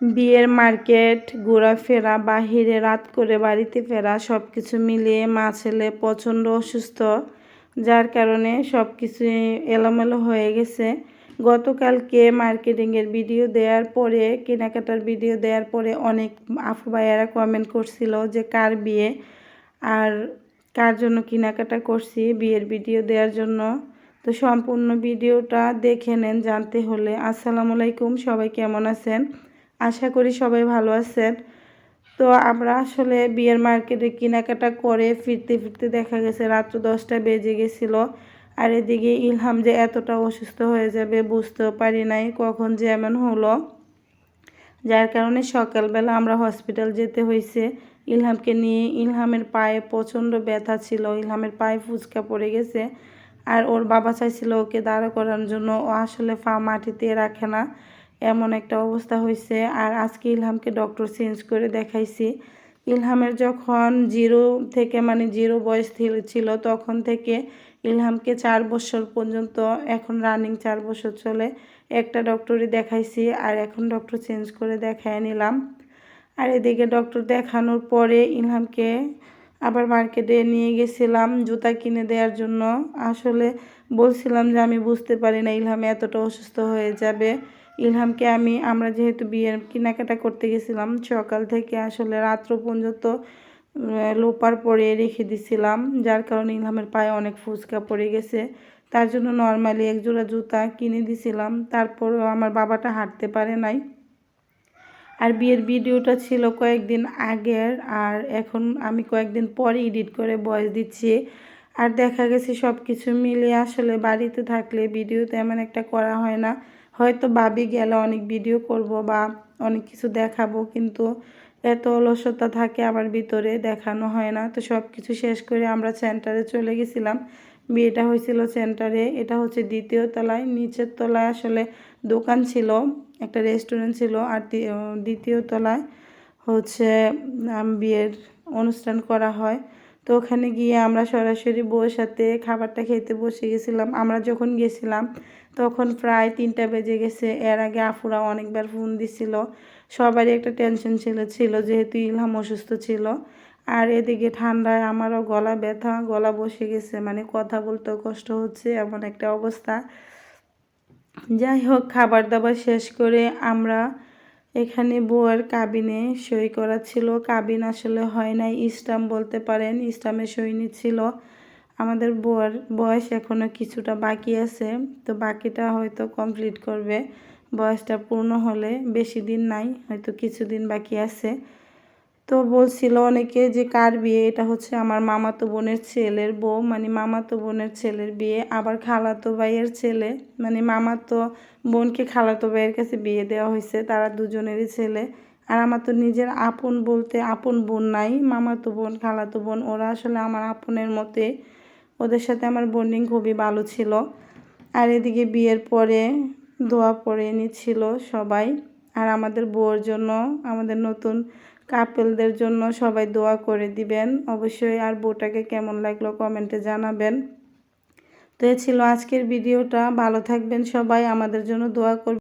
বিয়ের মার্কেট, ঘোরাফেরা, বাহিরে রাত করে বাড়িতে ফেরা সব কিছু মিলিয়ে মা ছেলে প্রচণ্ড অসুস্থ, যার কারণে সব কিছু এলোমেলো হয়ে গেছে। গতকালকে মার্কেটিংয়ের ভিডিও দেওয়ার পরে, কেনাকাটার ভিডিও দেওয়ার পরে অনেক আফু ভাইয়ারা কমেন্ট করছিল যে কার বিয়ে আর কার জন্য কেনাকাটা করছি বিয়ের ভিডিও দেওয়ার জন্য। তো সম্পূর্ণ ভিডিওটা দেখে নেন জানতে হলে। আসসালামু আলাইকুম, সবাই কেমন আছেন? আশা করি সবাই ভালো আছেন। তো আমরা আসলে বিয়ের মার্কেটে কেনাকাটা করে ফিরতে ফিরতে দেখা গেছে, রাত্র দশটা বেজে গেছিল। আর এদিকে ইলহাম যে এতটা অসুস্থ হয়ে যাবে বুঝতেও পারি নাই কখন যে এমন হলো। যার কারণে সকালবেলা আমরা হসপিটাল যেতে হয়েছে। ইলহামকে নিয়ে ইলহামের পায়ে প্রচণ্ড ব্যথা ছিল, ইলহামের পায়ে ফুচকা পড়ে গেছে। আর ওর বাবা চাইছিল ওকে দাঁড়া করার জন্য, ও আসলে পা মাটিতে রাখে না। এমন একটা অবস্থা হয়েছে। আর আজকে ইলহামকে ডক্টর চেঞ্জ করে দেখাইছি। ইলহামের যখন জিরো থেকে মানে জিরো বয়স ছিল, তখন থেকে ইলহামকে চার বছর পর্যন্ত, এখন রানিং চার বছর চলে। একটা ডক্টরই দেখাইছি, আর এখন ডক্টর চেঞ্জ করে দেখায় নিলাম। আর এদিকে ডক্টর দেখানোর পরে ইলহামকে আবার মার্কেটে নিয়ে গেছিলাম জুতা কিনে দেওয়ার জন্য। আসলে বলছিলাম যে আমি বুঝতে পারি না ইলহাম এতটা অসুস্থ হয়ে যাবে। ইলহামকে আমি, আমরা যেহেতু বিয়ের কেনাকাটা করতে গেছিলাম, সকাল থেকে আসলে রাত্র পর্যন্ত লোপার পরে রেখে দিছিলাম, যার কারণে ইলহামের পায়ে অনেক ফুচকা পড়ে গেছে। তার জন্য নর্মালি এক জোড়া জুতা কিনে দিছিলাম, তারপরও আমার বাবাটা হাঁটতে পারে নাই। আর বিয়ের ভিডিওটা ছিল কয়েকদিন আগের, আর এখন আমি কয়েকদিন পরে এডিট করে বয়স দিচ্ছি। আর দেখা গেছে সব কিছু মিলিয়ে আসলে বাড়িতে থাকলে ভিডিও তেমন একটা করা হয় না। হয়তো ভাবি গেলে অনেক ভিডিও করব বা অনেক কিছু দেখাবো, কিন্তু এত অলসতা থাকে আমার ভিতরে, দেখানো হয় না। তো সব কিছু শেষ করে আমরা সেন্টারে চলে গেছিলাম। বিয়েটা হয়েছিল সেন্টারে এটা হচ্ছে দ্বিতীয় তলায়। নিচের তলায় আসলে দোকান ছিল, একটা রেস্টুরেন্ট ছিল, আর দ্বিতীয় তলায় হচ্ছে বিয়ের অনুষ্ঠান করা হয়। তো ওখানে গিয়ে আমরা সরাসরি বউয়ের সাথে খাবারটা খেতে বসে গেছিলাম। আমরা যখন গেছিলাম, তখন প্রায় তিনটা বেজে গেছে। এর আগে আফুরা অনেকবার ফোন দিছিল। সবারই একটা টেনশন ছিল ছিল যেহেতু ইলহাম অসুস্থ ছিল। আর এদিকে ঠান্ডায় আমারও গলা ব্যথা, গলা বসে গেছে। মানে কথা বলতেও কষ্ট হচ্ছে, এমন একটা অবস্থা। যাই হোক, খাবার দাবার শেষ করে আমরা এখানে বউয়ের কাবিনে সই করা ছিল। কাবিন আসলে হয় নাই ইস্টাম বলতে পারেন ইস্টামে সই নিচ্ছিল। আমাদের বউয়ের বয়স এখনও কিছুটা বাকি আছে, তো বাকিটা হয়তো কমপ্লিট করবে। বয়সটা পূর্ণ হলে বেশি দিন নাই, হয়তো কিছুদিন বাকি আছে। তো বলছিল অনেকে যে, কার বিয়ে? এটা হচ্ছে আমার মামাতো বোনের ছেলের বউ। মানে মামাতো বোনের ছেলের বিয়ে, আবার খালাতো ভাইয়ের ছেলে। মানে মামাতো বোনকে খালাতো ভাইয়ের কাছে বিয়ে দেওয়া হয়েছে, তারা দুজনেরই ছেলে। আর আমার তো নিজের আপন বলতে আপন বোন নাই, মামাতো বোন, খালাতো বোন। ওরা আসলে আমার আপনের মতে ওদের সাথে আমার বন্ডিং খুবই ভালো ছিল। আর এদিকে বিয়ের পরে দোয়া পড়ে নিচ্ছিল সবাই। আর আমাদের বউর জন্য আমাদের নতুন কাপেলদের জন্য সবাই দোয়া করে দিবেন। অবশ্যই আর বউটাকে কেমন লাগল কমেন্টে জানাবেন। তো এ ছিল আজকের ভিডিওটা। ভালো থাকবেন সবাই। আমাদের জন্য দোয়া করবেন।